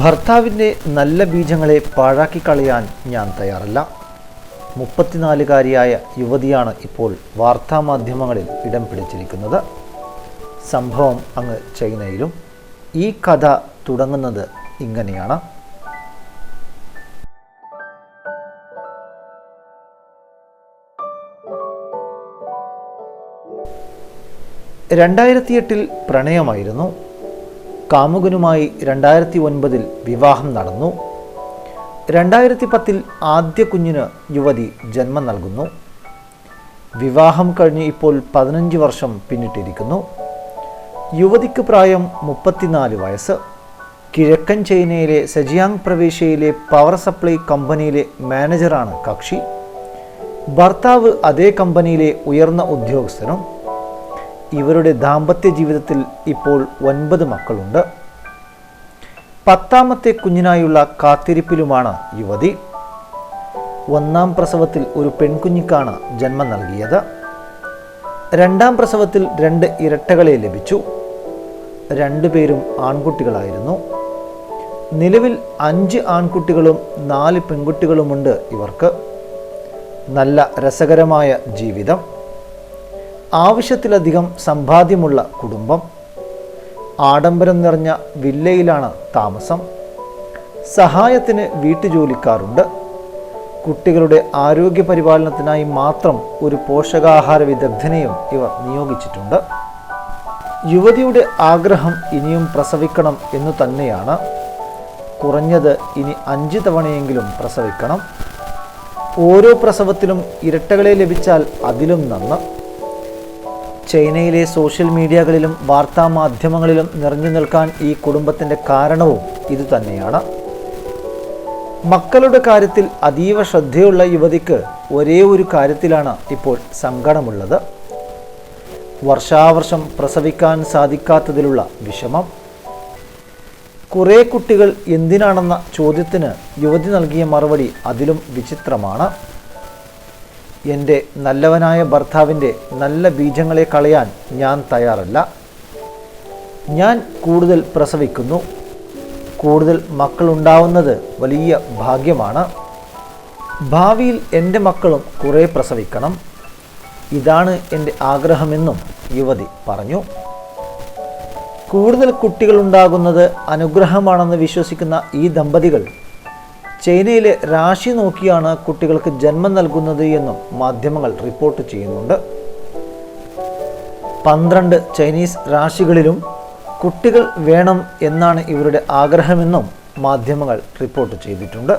ഭർത്താവിന്റെ നല്ല ബീജങ്ങളെ പാഴാക്കി കളയാൻ ഞാൻ തയ്യാറല്ല. മുപ്പത്തിനാലുകാരിയായ യുവതിയാണ് ഇപ്പോൾ വാർത്താമാധ്യമങ്ങളിൽ ഇടം പിടിച്ചിരിക്കുന്നത്. സംഭവം അങ്ങ് ചൈനയിലും. ഈ കഥ തുടങ്ങുന്നത് ഇങ്ങനെയാണ്. രണ്ടായിരത്തി എട്ടിൽ പ്രണയമായിരുന്നു. കാമുകനുമായി രണ്ടായിരത്തി ഒൻപതിൽ വിവാഹം നടന്നു. രണ്ടായിരത്തി പത്തിൽ ആദ്യ കുഞ്ഞിന് യുവതി ജന്മം നൽകുന്നു. വിവാഹം കഴിഞ്ഞ് ഇപ്പോൾ പതിനഞ്ച് വർഷം പിന്നിട്ടിരിക്കുന്നു. യുവതിക്ക് പ്രായം മുപ്പത്തിനാല് വയസ്സ്. കിഴക്കൻ ചൈനയിലെ സജിയാങ് പ്രവിശ്യയിലെ പവർ സപ്ലൈ കമ്പനിയിലെ മാനേജറാണ് കക്ഷി. ഭർത്താവ് അതേ കമ്പനിയിലെ ഉയർന്ന ഉദ്യോഗസ്ഥനും ഇവരുടെ ദാമ്പത്യ ജീവിതത്തിൽ ഇപ്പോൾ ഒൻപത് മക്കളുണ്ട്. പത്താമത്തെ കുഞ്ഞിനായുള്ള കാത്തിരിപ്പിലുമാണ് യുവതി. ഒന്നാം പ്രസവത്തിൽ ഒരു പെൺകുഞ്ഞിക്കാണ് ജന്മം നൽകിയത്. രണ്ടാം പ്രസവത്തിൽ രണ്ട് ഇരട്ടകളെ ലഭിച്ചു. രണ്ടുപേരും ആൺകുട്ടികളായിരുന്നു. നിലവിൽ അഞ്ച് ആൺകുട്ടികളും നാല് പെൺകുട്ടികളുമുണ്ട് ഇവർക്ക്. നല്ല രസകരമായ ജീവിതം. ആവശ്യത്തിലധികം സമ്പാദ്യമുള്ള കുടുംബം ആഡംബരം നിറഞ്ഞ വില്ലയിലാണ് താമസം സഹായത്തിന് വീട്ടുജോലിക്കാറുണ്ട് കുട്ടികളുടെ ആരോഗ്യ പരിപാലനത്തിനായി മാത്രം ഒരു പോഷകാഹാര വിദഗ്ധനെയും ഇവർ നിയോഗിച്ചിട്ടുണ്ട്. യുവതിയുടെ ആഗ്രഹം ഇനിയും പ്രസവിക്കണം എന്നു തന്നെയാണ്. കുറഞ്ഞത് ഇനി അഞ്ച് തവണയെങ്കിലും പ്രസവിക്കണം. ഓരോ പ്രസവത്തിലും ഇരട്ടകളെ ലഭിച്ചാൽ അതിലും നന്ന്. ചൈനയിലെ സോഷ്യൽ മീഡിയകളിലും വാർത്താ മാധ്യമങ്ങളിലും നിറഞ്ഞു നിൽക്കാൻ ഈ കുടുംബത്തിന്റെ കാരണവും ഇതുതന്നെയാണ് മക്കളുടെ കാര്യത്തിൽ അതീവ ശ്രദ്ധയുള്ള യുവതിക്ക് ഒരേ ഒരു കാര്യത്തിലാണ് ഇപ്പോൾ സങ്കടമുള്ളത്. വർഷാവർഷം പ്രസവിക്കാൻ സാധിക്കാത്തതിലുള്ള വിഷമം. കുറേ കുട്ടികൾ എന്തിനാണെന്ന ചോദ്യത്തിന് യുവതി നൽകിയ മറുപടി അതിലും വിചിത്രമാണ്. എന്റെ നല്ലവനായ ഭർത്താവിന്റെ നല്ല ബീജങ്ങളെ കളയാൻ ഞാൻ തയ്യാറല്ല. ഞാൻ കൂടുതൽ പ്രസവിക്കുന്നു. കൂടുതൽ മക്കളുണ്ടാവുന്നത് വലിയ ഭാഗ്യമാണ്. ഭാവിയിൽ എന്റെ മക്കളും കുറേ പ്രസവിക്കണം. ഇതാണ് എന്റെ ആഗ്രഹമെന്നും യുവതി പറഞ്ഞു. കൂടുതൽ കുട്ടികളുണ്ടാകുന്നത് അനുഗ്രഹമാണെന്ന് വിശ്വസിക്കുന്ന ഈ ദമ്പതികൾ ചൈനയിലെ രാശി നോക്കിയാണ് കുട്ടികൾക്ക് ജന്മം നൽകുന്നത് എന്നും മാധ്യമങ്ങൾ റിപ്പോർട്ട് ചെയ്യുന്നുണ്ട്. പന്ത്രണ്ട് ചൈനീസ് രാശികളിലും കുട്ടികൾ വേണം എന്നാണ് ഇവരുടെ ആഗ്രഹമെന്നും മാധ്യമങ്ങൾ റിപ്പോർട്ട് ചെയ്തിട്ടുണ്ട്.